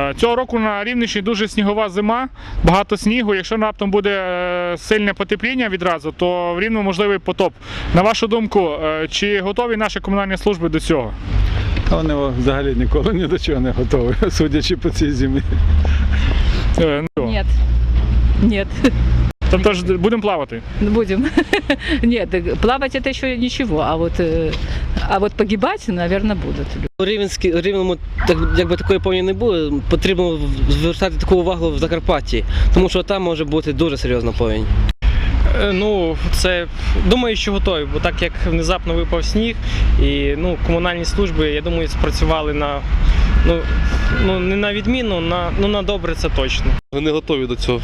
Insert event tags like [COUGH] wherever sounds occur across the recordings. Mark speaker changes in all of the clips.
Speaker 1: Е, Цього року на Рівненщині дуже снігова зима, багато снігу. Якщо раптом буде е, сильне потепління відразу, то в Рівному можливий потоп. На вашу думку, е, чи готові наші комунальні служби до цього?
Speaker 2: А Вони взагалі ніколи ні до чого не готові, [LAUGHS] судячи по цій зимі.
Speaker 1: Е, ну,
Speaker 3: Нет. Нет,
Speaker 1: Тобто ж будемо плавати.
Speaker 3: не будем. [LAUGHS] Нет, э, плавать это еще ничего, а вот, э, а вот погибать, наверное, будут.
Speaker 4: У Рівненській Рівному так якби такої повні не було, потрібно звертати таку увагу в Закарпатті, тому що там може бути дуже серйозна повінь.
Speaker 5: Е, Ну, це думаю, що готові, бо так як внезапно випав сніг, і ну, комунальні служби, я думаю, спрацювали на ну, ну не на відміну, на ну на добре це точно.
Speaker 6: Не готові до цього.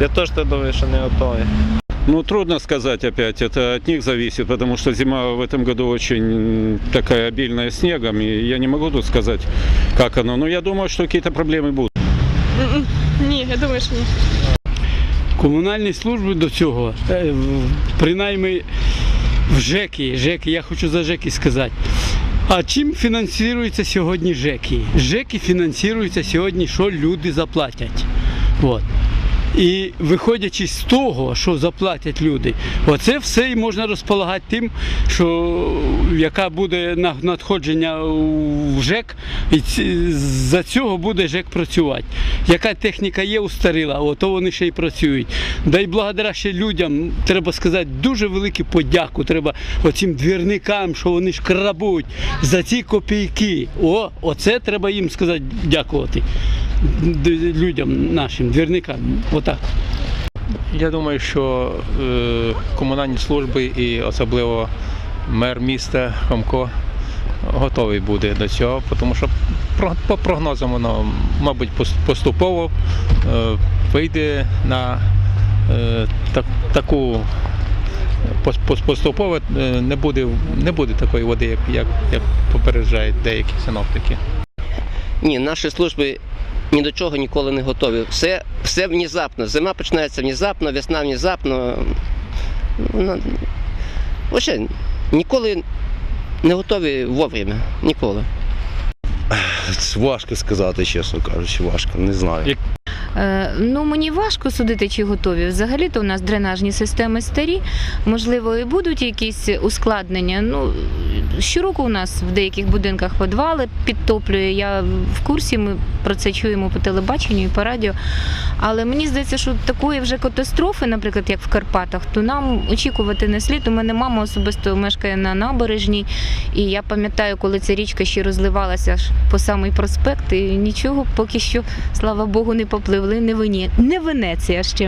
Speaker 5: Я теж думаю, що не готові.
Speaker 2: Ну, трудно сказать опять, это от них зависит, потому что зима в этом году очень такая обильная снегом, и я не могу тут сказать, как оно. Но я думаю, что какие-то проблемы будут.
Speaker 7: Ні, я думаю, що ні.
Speaker 8: комунальні служби до цього, е, в- принаймні в ЖЕКи, ЖЕКи, я хочу за ЖЕКи сказати. А чим фінансуються сьогодні ЖЕКи? ЖЕКи фінансуються сьогодні, що люди заплатять. От. І виходячи з того, що заплатять люди, оце все і можна розполагати тим, що яка буде на- надходження в ЖЕК, і за цього буде ЖЕК працювати. Яка техніка є устаріла, ото вони ще й працюють. Да й благодаря ще людям, треба сказати, дуже велику подяку. Треба оцим двірникам, що вони шкрабуть за ці копійки. О, оце треба їм сказати дякувати. Людям нашим, двірникам. Отак.
Speaker 9: Я думаю, що е, комунальні служби і особливо мер міста Хомко готовий буде до цього, тому що по прогнозам воно, мабуть, поступово е, вийде на е, так, таку пос- пос- поступово е, не буде, не буде такої води, як, як, як попереджають деякі синоптики.
Speaker 4: Ні, наші служби ні до чого ніколи не готові. Все, все внезапно. Зима починається внезапно, весна внезапно. Ну, Взагалі, ніколи не готові вовремя. Ніколи.
Speaker 6: Це важко сказати, чесно кажучи, важко, не знаю.
Speaker 10: Е, Ну, мені важко судити, чи готові. Взагалі-то у нас дренажні системи старі. Можливо, і будуть якісь ускладнення. Ну, щороку у нас в деяких будинках підвали підтоплює. Я в курсі, ми про це чуємо по телебаченню і по радіо. Але мені здається, що такої вже катастрофи, наприклад, як в Карпатах, то нам очікувати не слід. У мене мама особисто мешкає на набережній, і я пам'ятаю, коли ця річка ще розливалася по самий проспект, і нічого поки що, слава Богу, не попливли. Не не Венеція ще.